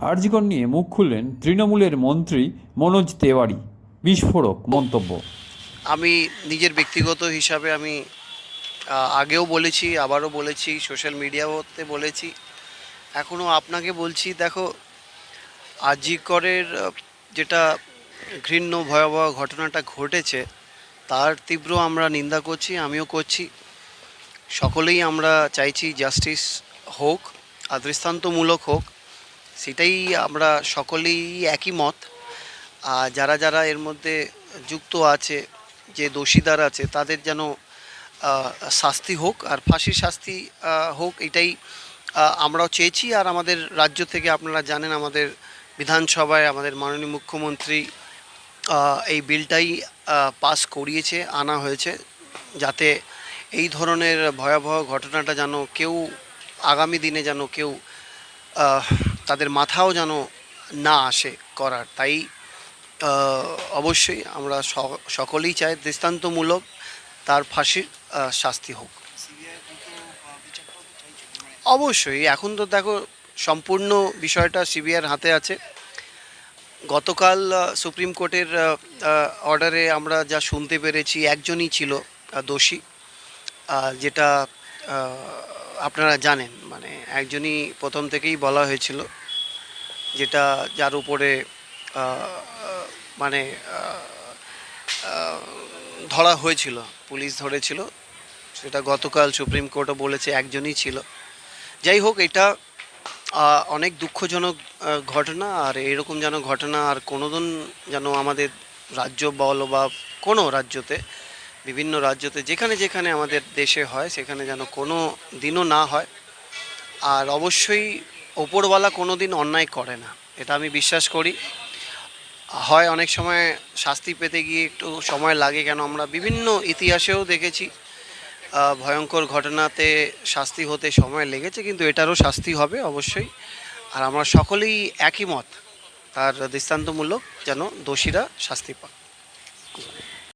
আরজিকর নিয়ে মুখ খুললেন তৃণমূলের মন্ত্রী মনোজ তেওয়ারি। বিস্ফোরক মন্তব্য। আমি নিজের ব্যক্তিগত হিসাবে আমি আগেও বলেছি, আবারও বলেছি, সোশ্যাল মিডিয়াতে বলেছি। এখনও আপনাকে বলছি, দেখো আজিকরের যেটা ঘৃণ্য, ভয়াবহ ঘটনাটা ঘটেছে, তার তীব্র আমরা নিন্দা করছি, আমিও করছি। সকলেই আমরা চাইছি জাস্টিস হোক আর দৃষ্টান্তমূলক হোক সেটাই আমরা সকলেই একই মত। আর যারা যারা এর মধ্যে যুক্ত আছে, যে দোষীদার আছে, তাদের যেন শাস্তি হোক আর ফাঁসির শাস্তি হোক, এটাই আমরাও চেয়েছি। আর আমাদের রাজ্য থেকে আপনারা জানেন, আমাদের বিধানসভায় আমাদের মাননীয় মুখ্যমন্ত্রী এই বিলটাই পাস করিয়েছে, আনা হয়েছে, যাতে এই ধরনের ভয়াবহ ঘটনাটা যেন কেউ আগামী দিনে যেন কেউ তাদের মাথাও যেন না আসে করার। তাই অবশ্যই আমরা সকলেই চাই দৃষ্টান্তমূলক তার ফাঁসির শাস্তি হোক। অবশ্যই, এখন তো দেখো সম্পূর্ণ বিষয়টা সিবিআইয়ের হাতে আছে। গতকাল সুপ্রিম কোর্টের অর্ডারে আমরা যা শুনতে পেরেছি, একজনই ছিল দোষী যেটা আপনারা জানেন মানে একজনই প্রথম থেকেই বলা হয়েছিল যেটা যার উপরে মানে ধরা হয়েছিল, পুলিশ ধরেছিল। সেটা গতকাল সুপ্রিম কোর্টও বলেছে, একজনই ছিল। যাই হোক, এটা অনেক দুঃখজনক ঘটনা, আর এরকম যেন ঘটনা আর কোনোদিন যেন আমাদের রাজ্য বল বা কোনো রাজ্যতে বিভিন্ন রাজ্যতে, যেখানে যেখানে আমাদের দেশে হয়, সেখানে যেন কোনো দিনও না হয়। আর অবশ্যই ওপরওয়ালা কোনো দিন অন্যায় করে না। এটা আমি বিশ্বাস করি। হয় অনেক সময় শাস্তি পেতে গিয়ে একটু সময় লাগে কেন? আমরা বিভিন্ন ইতিহাসেও দেখেছি ভয়ঙ্কর ঘটনাতে শাস্তি হতে সময় লেগেছে, কিন্তু এটারও শাস্তি হবে অবশ্যই। আর আমরা সকলেই একই মত। তার দৃষ্টান্তমূলক যেন দোষীরা শাস্তি পাক।